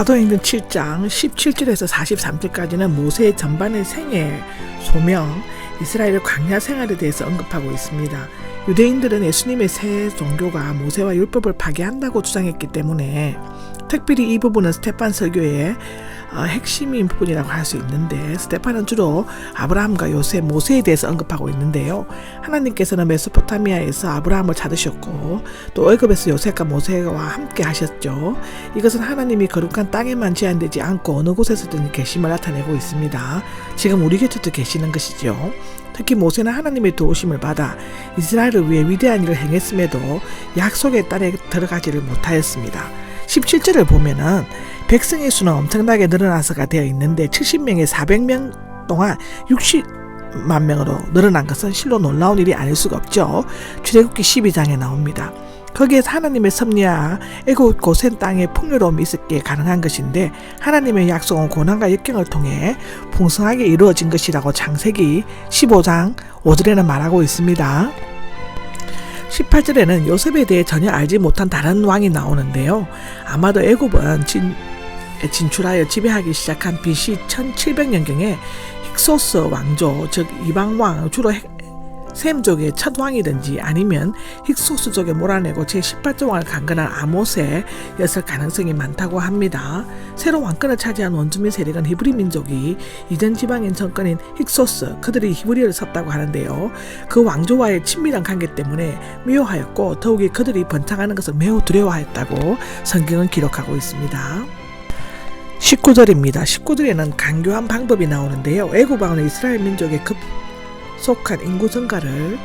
사도행전 7장 17절에서 43절까지는 모세의 전반의 생애, 소명, 이스라엘의 광야 생활에 대해서 언급하고 있습니다. 유대인들은 예수님의 새 종교가 모세와 율법을 파괴한다고 주장했기 때문에 특별히 이 부분은 스테판 설교의 어, 핵심인 부분이라고 할 수 있는데 스테판은 주로 아브라함과 요셉, 모세에 대해서 언급하고 있는데요. 하나님께서는 메소포타미아에서 아브라함을 찾으셨고 또 애굽에서 요셉과 모세와 함께 하셨죠. 이것은 하나님이 거룩한 땅에만 제한되지 않고 어느 곳에서든 계심을 나타내고 있습니다. 지금 우리 곁에도 계시는 것이죠. 특히 모세는 하나님의 도우심을 받아 이스라엘을 위해 위대한 일을 행했음에도 약속의 땅에 들어가지를 못하였습니다. 17절을 보면은 백성의 수는 엄청나게 늘어나서가 되어 있는데 70명에 400명 동안 60만 명으로 늘어난 것은 실로 놀라운 일이 아닐 수가 없죠. 출애굽기 12장에 나옵니다. 거기에서 하나님의 섭리와 애굽 고센 땅의 풍요로움이 있었기에 가능한 것인데 하나님의 약속은 고난과 역경을 통해 풍성하게 이루어진 것이라고 창세기 15장 5절에는 말하고 있습니다. 18절에는 요셉에 대해 전혀 알지 못한 다른 왕이 나오는데요. 아마도 애굽은 진, 진출하여 지배하기 시작한 BC 1700년경에 힉소스 왕조 즉 이방왕 주로 핵- 셈족의 첫 왕이든지 아니면 힉소스족에 몰아내고 제18조 왕을 강건한 아모세였을 가능성이 많다고 합니다. 새로 왕권을 차지한 원주민 세력은 히브리 민족이 이전 지방인 정권인 힉소스 그들이 히브리어를 썼다고 하는데요. 그 왕조와의 친밀한 관계 때문에 미워하였고 더욱이 그들이 번창하는 것을 매우 두려워하였다고 성경은 기록하고 있습니다. 19절입니다. 19절에는 강교한 방법이 나오는데요. 애굽왕은 이스라엘 민족의 급 속한 인구 증가를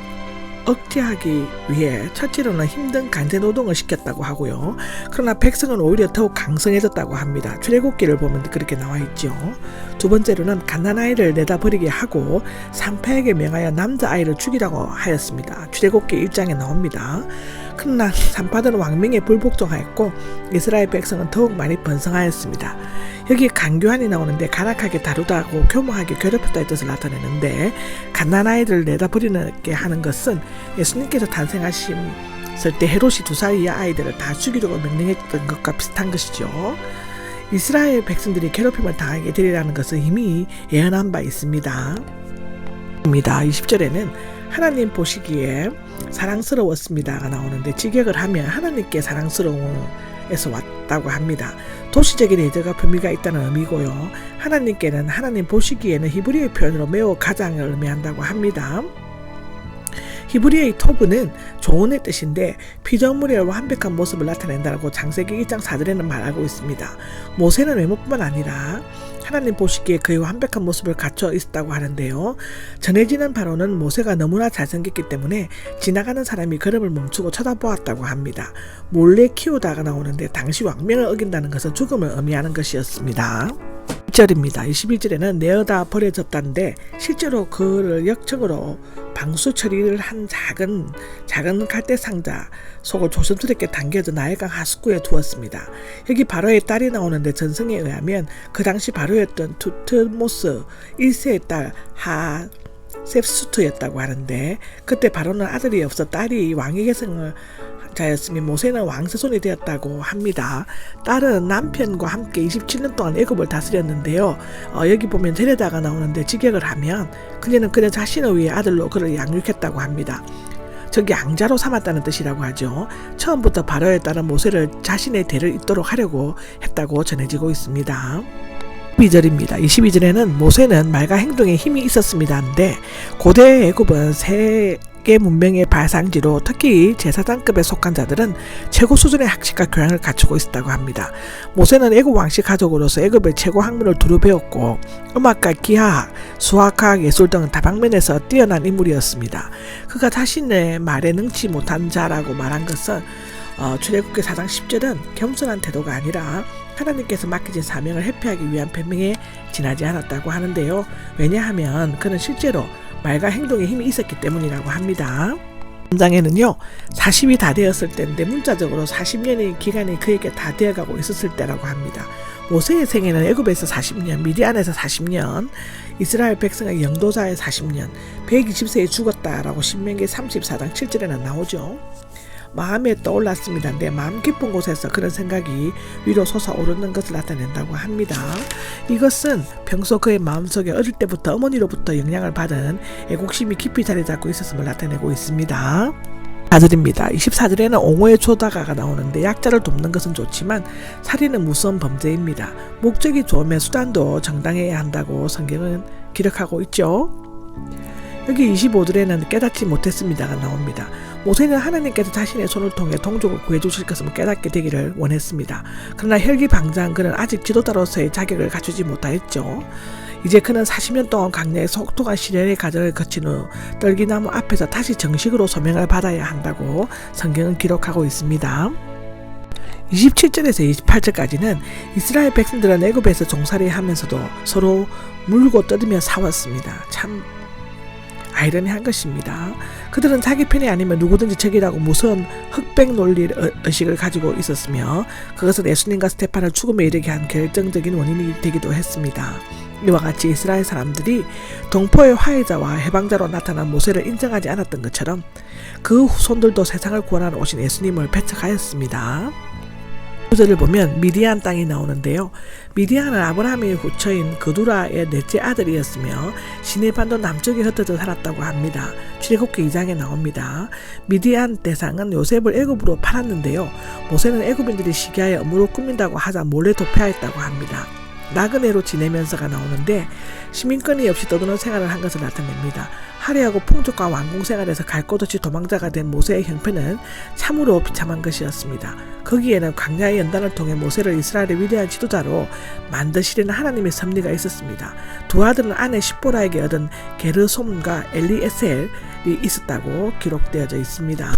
억제하기 위해 첫째로는 힘든 간세 노동을 시켰다고 하고요. 그러나 백성은 오히려 더욱 강성해졌다고 합니다. 출애굽기를 보면 그렇게 나와 있죠. 두 번째로는 갓난아이를 내다 버리게 하고 상패에게 명하여 남자아이를 죽이라고 하였습니다. 출애굽기 1장에 나옵니다. 그러나 산파들은 왕명에 불복종하였고 이스라엘 백성은 더욱 많이 번성하였습니다. 여기 강교한이 나오는데 간악하게 다루다고 교모하게 괴롭혔다의 뜻을 나타내는데 갓난아이들을 내다 버리게 하는 것은 예수님께서 탄생하셨을 때 헤롯이 두 살 이하 아이들을 다 죽이려고 명령했던 것과 비슷한 것이죠. 이스라엘 백성들이 괴롭힘을 당하게 되리라는 것은 이미 예언한 바 있습니다. 입니다. 20절에는 하나님 보시기에 사랑스러웠습니다가 나오는데 직역을 하면 하나님께 사랑스러움에서 왔다고 합니다. 도시적인 예절과 품위가 있다는 의미고요. 하나님께는 하나님 보시기에는 히브리어 표현으로 매우 가장을 의미한다고 합니다. 히브리어의 토브는 조언의 뜻인데 피조물의 완벽한 모습을 나타낸다고 장세기 1장 4절에는 말하고 있습니다. 모세는 외모뿐만 아니라 하나님 보시기에 그의 완벽한 모습을 갖춰 있었다고 하는데요. 전해지는 바로는 모세가 너무나 잘생겼기 때문에 지나가는 사람이 걸음을 멈추고 쳐다보았다고 합니다. 몰래 키우다가 나오는데 당시 왕명을 어긴다는 것은 죽음을 의미하는 것이었습니다. 1절입니다. 21절에는 내어다 버려졌다는데 실제로 그를 역적으로 방수 처리를 한 작은 작은 갈대 상자 속을 조심스럽게 당겨져 나일강 하수구에 두었습니다. 여기 바로의 딸이 나오는데 전승에 의하면 그 당시 바로였던 투트모스 1세의 딸 하 셉수트였다고 하는데 그때 바로는 아들이 없어 딸이 왕의 계승을 자였으니 모세는 왕세손이 되었다고 합니다. 딸은 남편과 함께 27년 동안 애굽을 다스렸는데요. 어, 여기 보면 데려다가 나오는데 직역을 하면 그녀는 그녀 자신을 위해 아들로 그를 양육했다고 합니다. 즉 양자로 삼았다는 뜻이라고 하죠. 처음부터 바로에 따른 모세를 자신의 대를 잇도록 하려고 했다고 전해지고 있습니다. 22절입니다. 22절에는 모세는 말과 행동에 힘이 있었습니다인데 고대 애굽은 세 계 문명의 발상지로 특히 제사장급에 속한 자들은 최고 수준의 학식과 교양을 갖추고 있었다고 합니다. 모세는 애굽 왕실 가족으로서 애굽의 최고 학문을 두루 배웠고 음악과 기하학, 수학학, 예술 등 다방면에서 뛰어난 인물이었습니다. 그가 자신의 말에 능치 못한 자라고 말한 것은 어, 출애굽기 4장 10절은 겸손한 태도가 아니라 하나님께서 맡기신 사명을 회피하기 위한 변명에 지나지 않았다고 하는데요. 왜냐하면 그는 실제로 말과 행동에 힘이 있었기 때문이라고 합니다. 문장에는요, 40이 다 되었을 때인데 문자적으로 40년의 기간이 그에게 다 되어가고 있었을 때라고 합니다. 모세의 생애는 애굽에서 40년, 미디안에서 40년, 이스라엘 백성의 영도자의 40년, 120세에 죽었다라고 신명기 34장 7절에는 나오죠. 마음에 떠올랐습니다. 내 마음 깊은 곳에서 그런 생각이 위로 솟아오르는 것을 나타낸다고 합니다. 이것은 평소 그의 마음속에 어릴 때부터 어머니로부터 영향을 받은 애국심이 깊이 자리 잡고 있었음을 나타내고 있습니다. 4절입니다. 24절에는 옹호의 조다가가 나오는데 약자를 돕는 것은 좋지만 살인은 무서운 범죄입니다. 목적이 좋으면 수단도 정당해야 한다고 성경은 기록하고 있죠. 여기 25절에는 깨닫지 못했습니다가 나옵니다. 모세는 하나님께서 자신의 손을 통해 동족을 구해주실 것을 깨닫게 되기를 원했습니다. 그러나 혈기방장 그는 아직 지도자로서의 자격을 갖추지 못하였죠. 이제 그는 40년 동안 강야의 속독한 시련의 과정을 거친 후 떨기나무 앞에서 다시 정식으로 소명을 받아야 한다고 성경은 기록하고 있습니다. 27절에서 28절까지는 이스라엘 백성들은 애굽에서 종살이 하면서도 서로 물고 뜯으며 싸웠습니다. 참 아이러니한 것입니다. 그들은 자기 편이 아니면 누구든지 적이라고 무서운 흑백 논리 의- 의식을 가지고 있었으며 그것은 예수님과 스테판을 죽음에 이르게 한 결정적인 원인이 되기도 했습니다. 이와 같이 이스라엘 사람들이 동포의 화해자와 해방자로 나타난 모세를 인정하지 않았던 것처럼 그 후손들도 세상을 구원하러 오신 예수님을 배척하였습니다. 구절을 보면 미디안 땅이 나오는데요. 미디안은 아브라함의 후처인 그두라의 넷째 아들이었으며 시내 반도 남쪽에 흩어져 살았다고 합니다. 출애굽기 2장에 나옵니다. 미디안 대상은 요셉을 애굽으로 팔았는데요. 모세는 애굽인들이 시기하여 업무로 꾸민다고 하자 몰래 도피하였다고 합니다. 나그네로 지내면서가 나오는데 시민권이 없이 떠도는 생활을 한 것을 나타냅니다. 화려하고 풍족한 왕궁 생활에서 갈곳 없이 도망자가 된 모세의 형편은 참으로 비참한 것이었습니다. 거기에는 광야의 연단을 통해 모세를 이스라엘의 위대한 지도자로 만드시려는 하나님의 섭리가 있었습니다. 두 아들은 아내 십보라에게 얻은 게르솜과 엘리에셀이 있었다고 기록되어져 있습니다.